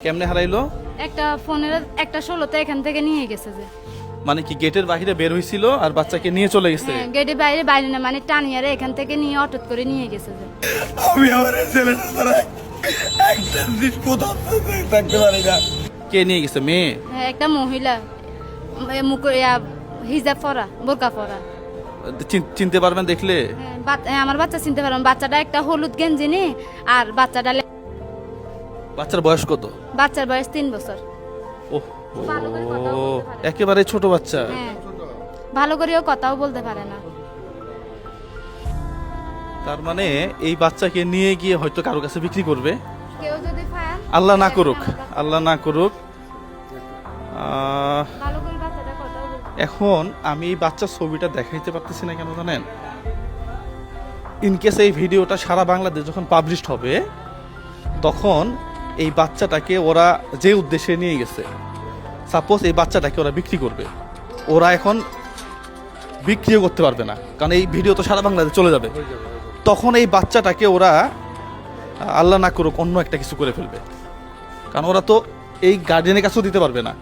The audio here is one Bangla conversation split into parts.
কেমনে হারাইলো? একটা ফোনের একটা ষোলোতে এখান থেকে নিয়ে গেছে যে। মানে কি গেটের বাইরে বের হয়েছিল আর বাচ্চাকে নিয়ে চলে গেছে? হ্যাঁ, গেটের বাইরে বাইরে না মানে টানিয়ারে এখান থেকে নিয়ে অটোত করে নিয়ে গেছে যে। আমি আমার ছেলেটা ছাড়া একটা দিন কোথাও থাকতে পারি না। কে নিয়ে গেছে মেয়ে? হ্যাঁ, একটা মহিলা মুখ ইয়া, হিজাব পরা বোরকা পরা। চিন- চিনতে পারবেন দেখলে? হ্যাঁ, হ্যাঁ, আমার বাচ্চা চিনতে পারলাম বাচ্চাটা একটা হলুদ গেঞ্জি নি আর বাচ্চাটা বাচ্চার বয়স কত? বাচ্চার বয়স তিন বছর। ওহ একেবারে ছোট বাচ্চা। হ্যাঁ ভালো করেও কথাও বলতে পারে না। তার মানে এই বাচ্চাকে নিয়ে গিয়ে হয়তো কারও কাছে বিক্রি করবে? কেউ যদি পান আল্লাহ না করুক আল্লাহ না করুক। ভালো করে বাচ্চাটা কথাও বলতে এখন আমি এই বাচ্চার ছবিটা দেখাইতে পারতেছি না কেন জানেন? ইনকেস এই ভিডিওটা সারা বাংলাদেশ যখন পাবলিশড হবে তখন এই বাচ্চাটাকে ওরা যে উদ্দেশ্যে নিয়ে গেছে সাপোজ এই বাচ্চাটাকে ওরা বিক্রি করবে ওরা এখন বিক্রিও করতে পারবে না কারণ এই ভিডিও তো সারা বাংলাদেশে চলে যাবে। তখন এই বাচ্চাটাকে ওরা আল্লাহ না করুক অন্য একটা কিছু করে ফেলবে। কারণ ওরা তো এই গার্ডিয়ানের কাছেও দিতে পারবে না।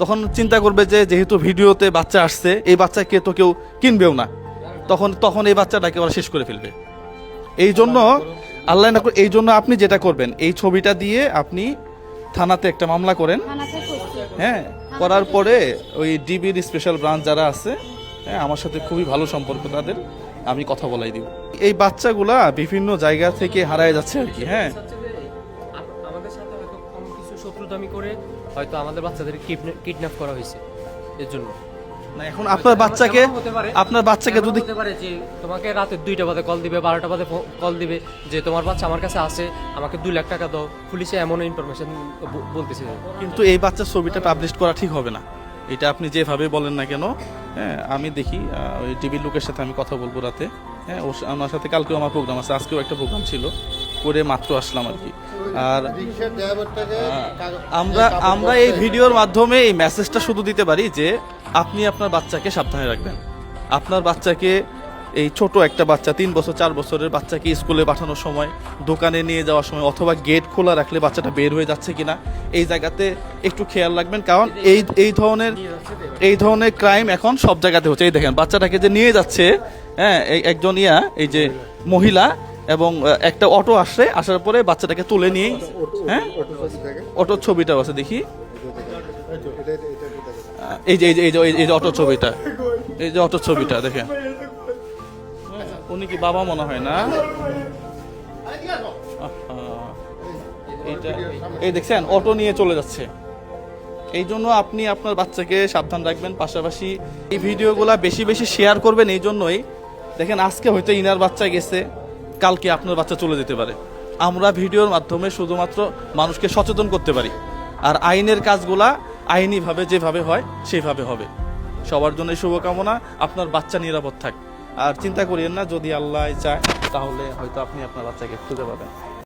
তখন চিন্তা করবে যে যেহেতু ভিডিওতে বাচ্চা আসছে এই বাচ্চাকে তো কেউ কিনবেও না। তখন তখন এই বাচ্চাটাকে ওরা শেষ করে ফেলবে। এই জন্য আল্লাহ না করে এই জন্য আপনি যেটা করবেন এই ছবিটা দিয়ে আপনি থানাতে একটা মামলা করেন। হ্যাঁ করার পরে ওই ডিবির স্পেশাল ব্রাঞ্চ যারা আছে হ্যাঁ আমার সাথে খুবই ভালো সম্পর্ক তাদের আমি কথা বলাই দিব। এই বাচ্চাগুলা বিভিন্ন জায়গা থেকে হারায় যাচ্ছে আর কি হ্যাঁ। আমাদের সাথে হয়তো কম কিছু শত্রুতামি করে হয়তো আমাদের বাচ্চাদের কিডন্যাপ করা হয়েছে। এর জন্য। এখন আপনার বাচ্চাকে আপনার বাচ্চাকে যদি হতে পারে যে তোমাকে রাতে দুইটা বাজে কল দিবে বারোটা বাজে কল দিবে যে তোমার বাচ্চা আমার কাছে আছে আমাকে দুই লাখ টাকা দাও। পুলিশে এমন ইনফরমেশন বলতেছে। কিন্তু এই বাচ্চার ছবিটা পাবলিশ করা ঠিক হবে না। এটা আপনি যেভাবে বলেন না কেন হ্যাঁ আমি দেখি ওই টিভির লোকের সাথে আমি কথা বলব রাতে। হ্যাঁ ওর ওনার সাথে কালকেও আমার প্রোগ্রাম আছে আজকেও একটা প্রোগ্রাম ছিল। করে মাত্র আসলাম আর কি। আর আমরা আমরা এই ভিডিওর মাধ্যমে এই মেসেজটা শুধু দিতে পারি যে আপনি আপনার বাচ্চাকে সাবধানে রাখবেন। আপনার বাচ্চাকে এই ছোট একটা বাচ্চা তিন বছর চার বছরের বাচ্চাকে স্কুলে পাঠানোর সময় দোকানে নিয়ে যাওয়ার সময় অথবা গেট খোলা রাখলে বাচ্চাটা বের হয়ে যাচ্ছে কিনা এই জায়গাতে একটু খেয়াল রাখবেন। কারণ এই এই ধরনের এই ধরনের ক্রাইম এখন সব জায়গাতে হচ্ছে। এই দেখেন বাচ্চাটাকে যে নিয়ে যাচ্ছে হ্যাঁ একজন ইয়া এই যে মহিলা এবং একটা অটো আসছে আসার পরে বাচ্চাটাকে তুলে নিয়ে হ্যাঁ? অটোর ছবিটাও আছে, দেখি। এই যে এই যে এই যে অটোর ছবিটা। এই যে অটোর ছবিটা, দেখেন। উনি কি বাবা মনে হয় না? এই দেখছেন, অটো নিয়ে চলে যাচ্ছে। এই জন্য আপনি আপনার বাচ্চাকে সাবধান রাখবেন। পাশাপাশি এই ভিডিওগুলা বেশি বেশি শেয়ার করবেন, এই জন্যই। দেখেন, আজকে হয়তো ইনার বাচ্চা গেছে। কালকে আপনার বাচ্চা চলে যেতে পারে। আমরা ভিডিওর মাধ্যমে শুধুমাত্র মানুষকে সচেতন করতে পারি। আর আইনের কাজগুলা আইনিভাবে যেভাবে হয়, সেভাবে হবে। সবার জন্য শুভকামনা, আপনার বাচ্চা নিরাপদ থাক। আর চিন্তা করিয়েন না, যদি আল্লাহ চায়, তাহলে হয়তো আপনি আপনার বাচ্চাকে খুঁজে পাবেন।